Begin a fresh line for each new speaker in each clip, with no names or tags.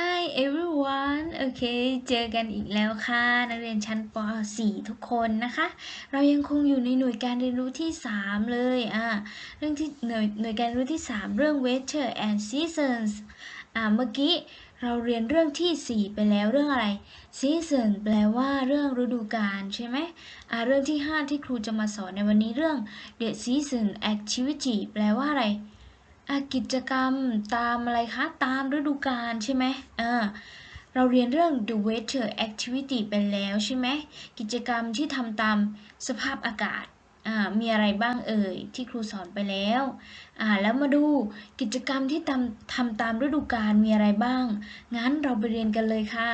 Hi everyone โอเค เจอกันอีกแล้วค่ะ นักเรียนชั้นป .4 ทุกคนนะคะ เรายังคงอยู่ในหน่วยการเรียนรู้ที่ 3 เลยอ่าเรื่องที่หน่วยหน่วยการเรียนรู้ที่ 3 เรื่อง weather and seasons อ่าเมื่อกี้เราเรียนเรื่องที่ 4 ไปแล้วเรื่องอะไร season แปลว่าเรื่องฤดูกาลใช่ไหมอ่าเรื่องที่ 5 ที่ครูจะมาสอนในวันนี้เรื่อง the season activity แปลว่าอะไร อะกิจกรรมตามอะไรคะ ตามฤดูกาลใช่ไหมอ่าเราเรียนเรื่อง the weather activity ไปแล้วใช่ไหมกิจกรรมที่ทำตามสภาพอากาศมีอะไรบ้างเอ่ยที่ครูสอนไปแล้วแล้วมาดูกิจกรรมที่ทำทำตามฤดูกาลมีอะไรบ้าง งั้นเราไปเรียนกันเลยค่ะ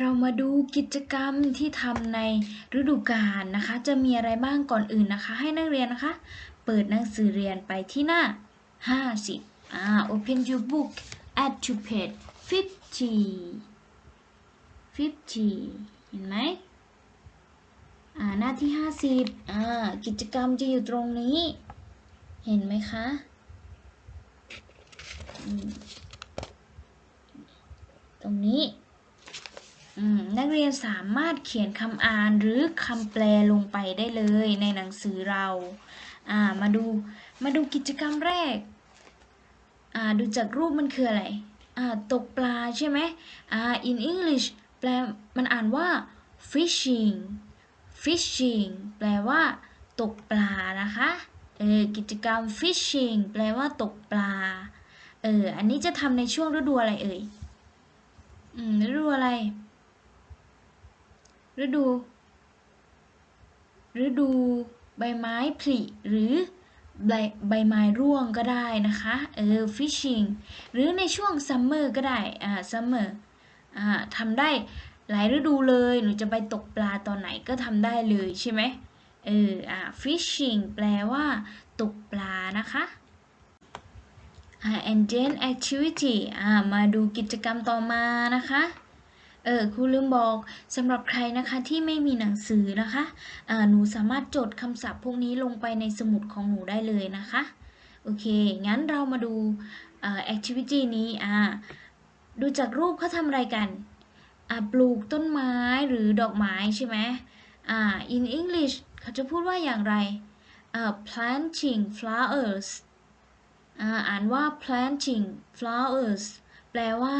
เรามาดูกิจกรรมที่ทำในฤดูกาลนะคะ จะมีอะไรบ้างก่อนอื่นนะคะ ให้นักเรียนนะคะ เปิดหนังสือเรียนไปที่หน้า 50อ่า open your book at to page 50 50 เห็นไหมอ่าหน้าที่ 50อ่ากิจกรรมจะอยู่ตรงนี้ เห็นไหมคะอืมตรงนี้ อืมนักเรียนสามารถเขียนคำอ่านหรือคำแปลลงไปได้เลยในหนังสือเราามาดูมาดูกิจกรรมแรก ดูจากรูปมันคืออะไร ตกปลาใช่ไหมอ่า in English แปลมันอ่านว่า fishing fishing แปลว่าตกปลานะคะเออกิจกรรม fishing แปลว่าตกปลา เออ อันนี้จะทำในช่วงฤดูอะไรเอ่ย อืม ฤดูอะไร ฤดู ฤดู ใบไม้ผลิหรือใบใบไม้ร่วงก็ได้นะคะเออ fishing หรือในช่วง summer ก็ได้ อ่า summer อ่าทำได้หลายฤดูเลย หนูจะไปตกปลาตอนไหนก็ทำได้เลยใช่ไหมเออ อ่า fishing แปลว่า ตกปลานะคะอ่า and then activity อ่า มาดูกิจกรรมต่อมานะคะ เออครูลืมบอกสำหรับใครนะคะที่ไม่มีหนังสือนะคะอ่าหนูสามารถจดคำศัพท์พวกนี้ลงไปในสมุดของหนูได้เลยนะคะ โอเค งั้นเรามาดูอ่า activity นี้อ่าดูจากรูปเขาทำอะไรกันอ่าปลูกต้นไม้หรือดอกไม้ใช่ไหมอ่า in English เขาจะพูดว่าอย่างไรอ่า planting flowers อ่าอ่านว่า planting flowers แปลว่า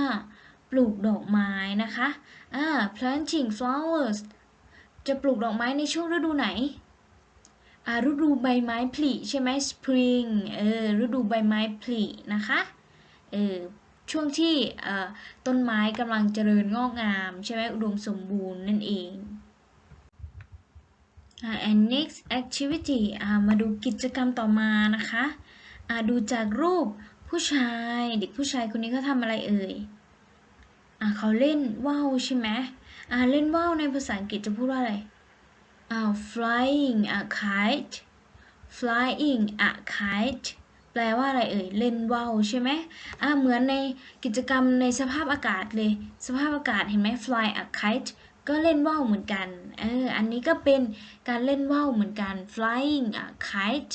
ปลูกดอกไม้นะคะอ่า planting flowers จะปลูกดอกไม้ในช่วงฤดูไหนอ่าฤดูใบไม้ผลิใช่ไหม spring เออฤดูใบไม้ผลินะคะเออช่วงที่เอ่อต้นไม้กำลังเจริญงอกงาม ใช่ไหมอุดมสมบูรณ์นั่นเองอ่า and next activity อ่ามาดูกิจกรรมต่อมานะคะอ่าดูจากรูปผู้ชาย เด็กผู้ชายคนนี้เขาทำอะไรเอ่ย อ่าเขาเล่นว่าวใช่ไหมอ่าเล่นว่าวในภาษาอังกฤษจะพูดว่าอะไรอ่า flying a kite flying a kite แปลว่าอะไรเอ่ย เล่นว่าวใช่ไหมอ่าเหมือนในกิจกรรมในสภาพอากาศเลย สภาพอากาศเห็นไหม fly a kite ก็เล่นว่าวเหมือนกัน เออ อันนี้ก็เป็นการเล่นว่าวเหมือนกัน flying a kite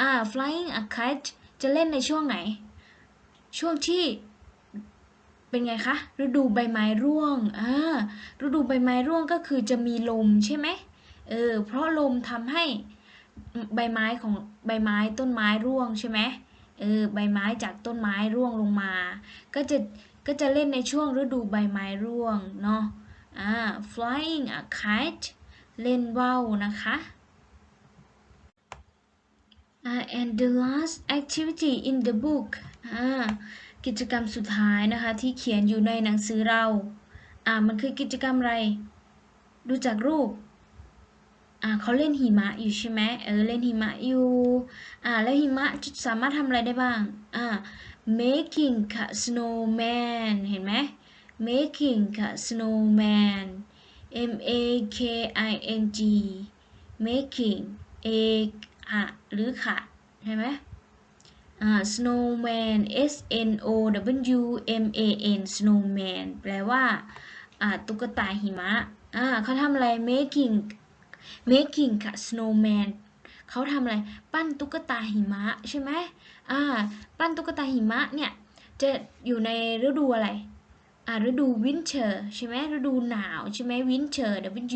อ่า flying a kite จะเล่นในช่วงไหน ช่วงที่ เป็นไงคะ ฤดูใบไม้ร่วงอ่าฤดูใบไม้ร่วงก็คือจะมีลมใช่ไหมเออ เพราะลมทำให้ใบไม้ของใบไม้ต้นไม้ร่วงใช่ไหมเออ ใบไม้จากต้นไม้ร่วงลงมา ก็จะก็จะเล่นในช่วงฤดูใบไม้ร่วงเนาะ อ่า flying a kite เล่นว่าวนะคะอ่า and the last activity in the book อ่า กิจกรรมสุดท้ายนะคะ ที่เขียนอยู่ในหนังสือเรา อ่ามันคือกิจกรรมอะไร ดูจากรูป อ่าเขาเล่นหิมะอยู่ใช่ไหมเออเล่นหิมะอยู่ อ่าแล้วหิมะจะสามารถทำอะไรได้บ้าง อ่า making a snowman เห็นไหม making a snowman M A K I N G making a อะหรือค่ะใช่ไหม snowman S N O W M A N snowman แปลว่าตุ๊กตาหิมะอ่าเขาทำอะไร making making ค่ะ snowman เขาทำอะไร ปั้นตุ๊กตาหิมะใช่ไหมอ่าปั้นตุ๊กตาหิมะเนี่ย จะอยู่ในฤดูอะไรฤดู winter ใช่ไหมฤดูหนาวใช่ไหม winter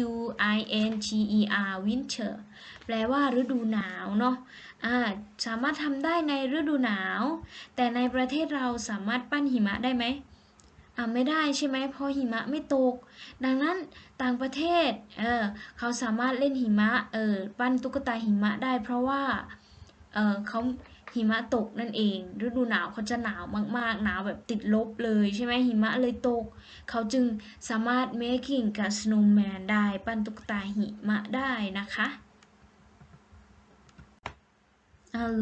W I N T E R winter แปลว่าฤดูหนาวเนาะ สามารถทำได้ในฤดูหนาว แต่ในประเทศเราสามารถปั้นหิมะได้ไหมอ่าไม่ได้ใช่ไหมเพราะหิมะไม่ตก ดังนั้นต่างประเทศเออเขาสามารถเล่นหิมะเออปั้นตุ๊กตาหิมะได้ เพราะว่าเออเขาหิมะตกนั่นเอง ฤดูหนาวเขาจะหนาวมากๆ หนาวแบบติดลบเลยใช่ไหมหิมะเลยตก เขาจึงสามารถ making กับ snowman ได้ ปั้นตุ๊กตาหิมะได้นะคะ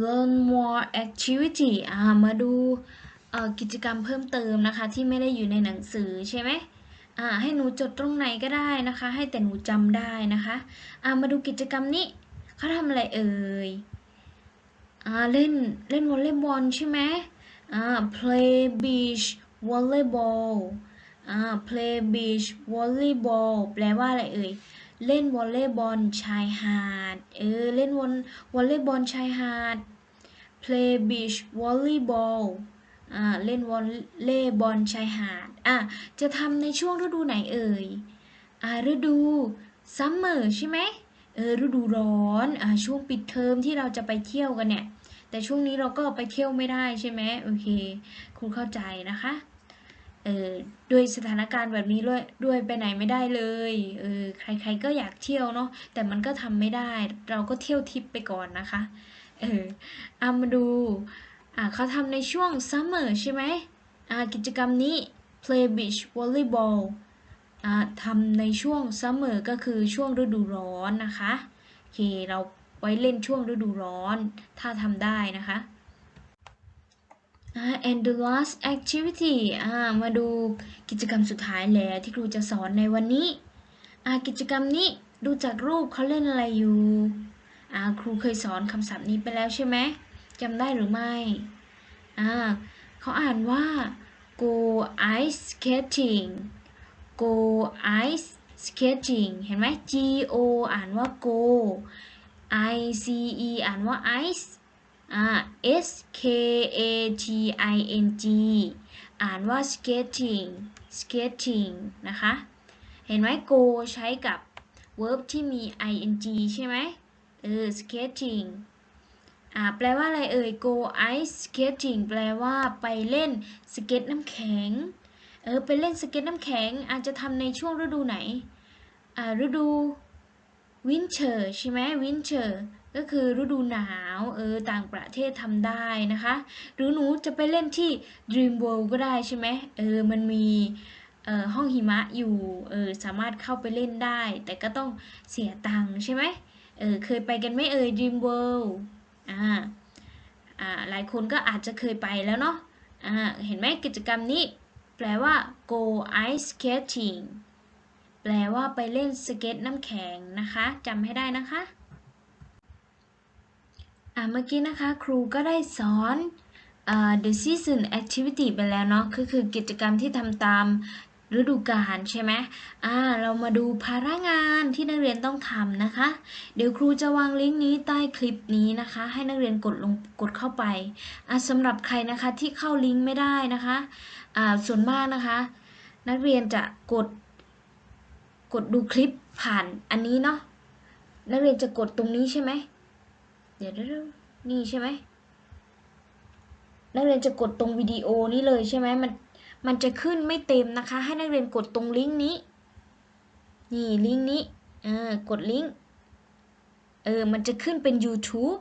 learn more activity มาดูกิจกรรมเพิ่มเติมนะคะ ที่ไม่ได้อยู่ในหนังสือใช่ไหมให้หนูจดตรงไหนก็ได้นะคะ ให้แต่หนูจำได้นะคะามาดูกิจกรรมนี้เขาทำอะไรเอ่ยอเล่นเล่นวอลเลย์บอลใช่ไหม play beach volleyball play beach volleyball แปลว่าอะไรเอ่ย เล่นวอลเลย์บอลชายหาด เออ เล่นวอลวอลเลย์บอลชายหาด play beach volleyball อ่า เล่นวอลเลย์บอลชายหาด อะ จะทำในช่วงฤดูไหนเอ่ย อ่า ฤดู summer ใช่ไหมเออ ฤดูร้อน อ่า ช่วงปิดเทอมที่เราจะไปเที่ยวกันเนี่ย แต่ช่วงนี้เราก็ไปเที่ยวไม่ได้ใช่ไหมโอเค คุณเข้าใจนะคะ เออด้วยสถานการณ์แบบนี้ด้วยด้วยไปไหนไม่ได้เลยเออใครๆก็อยากเที่ยวเนาะแต่มันก็ทำไม่ได้ เราก็เที่ยวทิปไปก่อนนะคะเออเอามาดูอ่าเขาทำในช่วง summer ใช่ไหมอ่ากิจกรรมนี้ play beach volleyball อ่าทำในช่วง summer ก็คือช่วงฤดูร้อนนะคะโอเคเราไว้เล่นช่วงฤดูร้อน ถ้าทำได้นะคะ and the last activity มาดูกิจกรรมสุดท้ายแล้วที่ครูจะสอนในวันนี้ กิจกรรมนี้ดูจากรูปเขาเล่นอะไรอยู่ครูเคยสอนคำศัพท์นี้ไปแล้วใช่ไหมจำได้หรือไม่เขาอ่านว่า go ice skating go ice skating เห็นไหม G O อ่านว่า go I C E อ่านว่า ice S K A T I N G อ่านว่า skating skating นะคะ เห็นไหม go ใช้กับ verb ที่มี ing ใช่ไหมเออ skating อ่า แปลว่าอะไรเอ่ย go ice skating แปลว่าไปเล่นสเก็ตน้ำแข็ง เออ ไปเล่นสเก็ตน้ำแข็ง อาจจะทำในช่วงฤดูไหน อ่า ฤดู winter ใช่ไหม winter ก็คือฤดูหนาวเออต่างประเทศทำได้นะคะ หรือหนูจะไปเล่นที่ Dream World ก็ได้ใช่ไหมเออมันมีเอ่อห้องหิมะอยู่เออสามารถเข้าไปเล่นได้ แต่ก็ต้องเสียตังค์ใช่ไหมเออเคยไปกันไหมเอ่ย Dream World อ่าอ่าหลายคนก็อาจจะเคยไปแล้วเนาะอ่าเห็นไหมกิจกรรมนี้ แปลว่า go ice skating แปลว่าไปเล่นสเก็ตน้ำแข็งนะคะจำให้ได้นะคะ อ่าเมื่อกี้นะคะครูก็ได้สอนอ the season activity ไปแล้วเนาะก็คือกิจกรรมที่ทำตามฤดูกาลใช่ไหมอ่า เรามาดูภาระงานที่นักเรียนต้องทำนะคะ เดี๋ยวครูจะวางลิงก์นี้ใต้คลิปนี้นะคะ ให้นักเรียนกดลงกดเข้าไปอ่าสำหรับใครนะคะที่เข้าลิงก์ไม่ได้นะคะอ่าส่วนมากนะคะ นักเรียนจะกด กดดูคลิปผ่านอันนี้เนาะนักเรียนจะกดตรงนี้ใช่ไหม ดี๋ยวเดี๋ยวนี่ใช่ไหมนักเรียนจะกดตรงวิดีโอนี้เลยใช่ไหมมันมันจะขึ้นไม่เต็มนะคะ ให้นักเรียนกดตรงลิงก์นี้ นี่ลิงก์นี้เออกดลิงก์เออมันจะขึ้นเป็น YouTube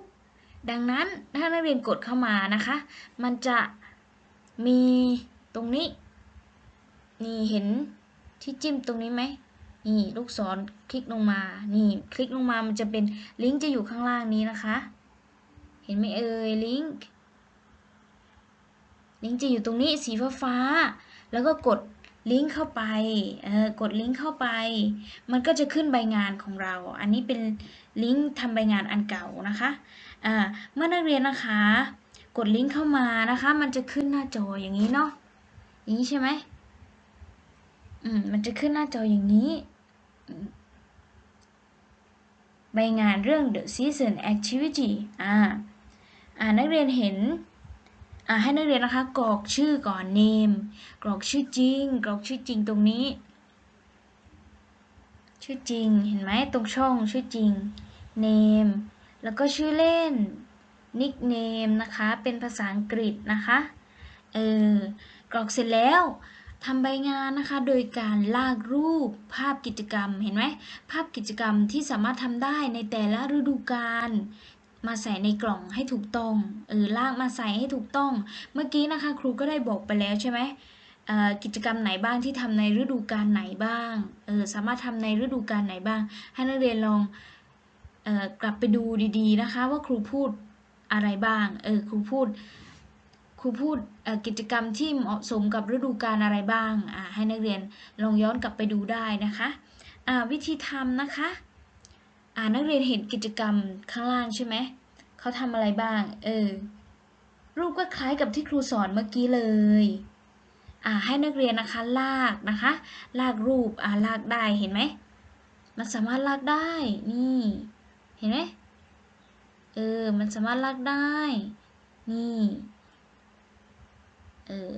ดังนั้นถ้านักเรียนกดเข้ามานะคะ มันจะมีตรงนี้ นี่เห็นที่จิ้มตรงนี้ไหมนี่ลูกศรคลิกลงมา นี่คลิกลงมามันจะเป็นลิงก์จะอยู่ข้างล่างนี้นะคะ เห็นไหมเอ่ยลิงก์ลิงก์จะอยู่ตรงนี้สีฟ้าฟ้า แล้วก็กดลิงก์เข้าไปเออกดลิงก์เข้าไป มันก็จะขึ้นใบงานของเรา อันนี้เป็นลิงก์ทำใบงานอันเก่านะคะอ่าเมื่อนักเรียนนะคะ กดลิงก์เข้ามานะคะ มันจะขึ้นหน้าจออย่างนี้เนาะอย่างนี้ใช่ไหมอืมมันจะขึ้นหน้าจออย่างนี้ใบงานเรื่อง the season activity อ่า นักเรียนเห็นให้นักเรียนนะคะกรอกชื่อก่อน name กรอกชื่อจริง กรอกชื่อจริงตรงนี้ ชื่อจริงเห็นไหมตรงช่องชื่อจริง name แล้วก็ชื่อเล่น nickname นะคะ เป็นภาษาอังกฤษนะคะเออกรอกเสร็จแล้วทำใบงานนะคะ โดยการลากรูปภาพกิจกรรมเห็นไหมภาพกิจกรรมที่สามารถทำได้ในแต่ละฤดูกาล มาใส่ในกล่องให้ถูกต้องเออลากมาใส่ให้ถูกต้อง เมื่อกี้นะคะ ครูก็ได้บอกไปแล้วใช่ไหมกิจกรรมไหนบ้างที่ทำในฤดูกาลไหนบ้างเออสามารถทำในฤดูกาลไหนบ้าง ให้นักเรียนลองออกลับไปดูดีๆนะคะ ว่าครูพูดอะไรบ้างเออครูพูดครูพูดกิจกรรมที่เหมาะสมกับฤดูกาลอะไรบ้าง ให้นักเรียนลองย้อนกลับไปดูได้นะคะวิธีทำนะคะ นักเรียนเห็นกิจกรรมข้างล่างใช่ไหม เขาทำอะไรบ้าง เออ รูปก็คล้ายกับที่ครูสอนเมื่อกี้เลย อ่าให้นักเรียนนะคะ ลากนะคะ ลากรูป อ่าลากได้เห็นไหม มันสามารถลากได้ นี่ เห็นไหม เออ มันสามารถลากได้ นี่ เออ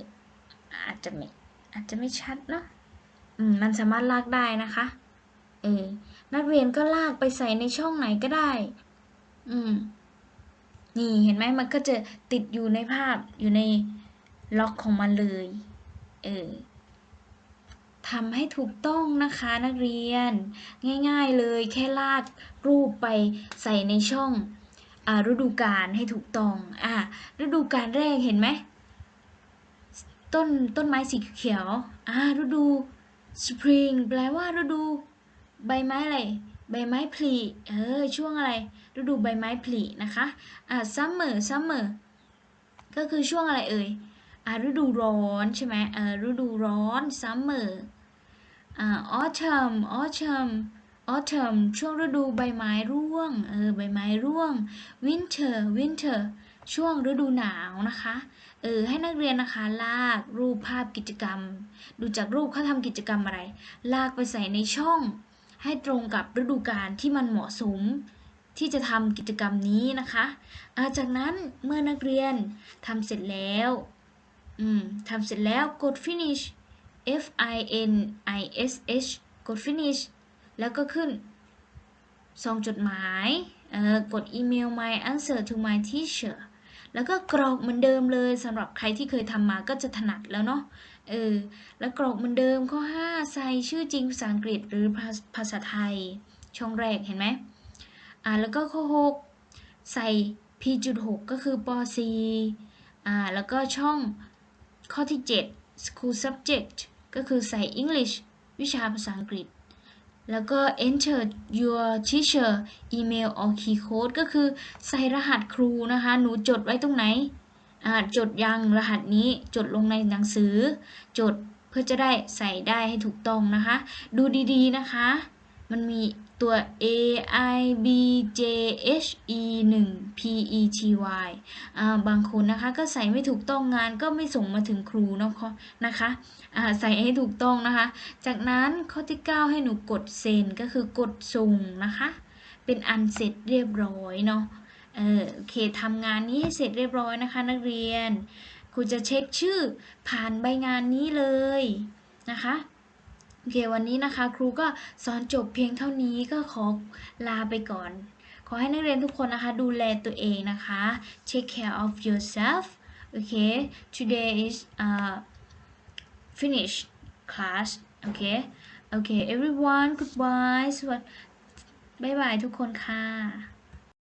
อาจจะไม่ อาจจะไม่ชัดเนาะ อืม มันสามารถลากได้นะคะ เออ นักเรียนก็ลากไปใส่ในช่องไหนก็ได้ อืม นี่เห็นไหมมันก็จะติดอยู่ในภาพอยู่ในล็อกของมันเลย เออทำให้ถูกต้องนะคะนักเรียน ง่ายๆเลยแค่ลากรูปไปใส่ในช่องอฤดูกาลให้ถูกต้องอ่าฤดูกาลแรกเห็นไหมต้นต้นไม้สีเขียวอ่าฤดู spring แปลว่าฤดู ใบไม้อะไร ใบไม้ผลิ เออ ช่วงอะไร ฤดูใบไม้ผลินะคะ อ่า summer summer ก็คือช่วงอะไรเอ่ย อ่า ฤดูร้อนใช่ไหมเออฤดูร้อน summer อ่า autumn autumn autumn ช่วงฤดูใบไม้ร่วง เออ ใบไม้ร่วง winter winter ช่วงฤดูหนาวนะคะ เออ ให้นักเรียนนะคะ ลากรูปภาพกิจกรรม ดูจากรูปเขาทำกิจกรรมอะไร ลากไปใส่ในช่อง ให้ตรงกับฤดูกาลที่มันเหมาะสม ที่จะทำกิจกรรมนี้นะคะอาจากนั้นเมื่อนักเรียนทำเสร็จแล้วอืมทำเสร็จแล้วกด finish F I N I S H กด finish แล้วก็ขึ้นส่งจดหมายเอ่อกดอีเมล my answer to my teacher แล้วก็กรอกเหมือนเดิมเลยสำหรับใครที่เคยทำมาก็จะถนัดแล้วเนาะ เออ แล้วกรอกเหมือนเดิมข้อ 5 ใส่ชื่อจริงภาษาอังกฤษหรือภาภาษาไทย ช่องแรกเห็นไหมอ่าแล้วก็ข้อ 6 ใส่ P.6 ก็คือป .4 อ่าแล้วก็ช่องข้อที่ 7 school subject ก็คือใส่ English วิชาภาษาอังกฤษ แล้วก็ enter your teacher email or key code ก็คือใส่รหัสครูนะคะ หนูจดไว้ตรงไหน จดยังรหัสนี้จดลงในหนังสือ จดเพื่อจะได้ใส่ได้ให้ถูกต้องนะคะ ดูดีๆนะคะ มันมีตัว A I B J H E 1 P E T Y บางคนนะคะก็ใส่ไม่ถูกต้องงานก็ไม่ส่งมาถึงครูเนาะนะคะใส่ให้ถูกต้องนะคะ จากนั้นข้อที่ 9 ให้หนูกดเซ็นก็คือกดส่งนะคะ เป็นอันเสร็จเรียบร้อยเนาะ เออโอเคทำงานนี้ให้เสร็จเรียบร้อยนะคะ นักเรียนครูจะเช็คชื่อผ่านใบงานนี้เลยนะคะโอเควันนี้นะคะ ครูก็สอนจบเพียงเท่านี้ก็ขอลาไปก่อน ขอให้นักเรียนทุกคนนะคะ ดูแลตัวเองนะคะ take care of yourself okay today is uh finish class okay okay everyone goodbye สวัสดีบายบายทุกคนค่ะ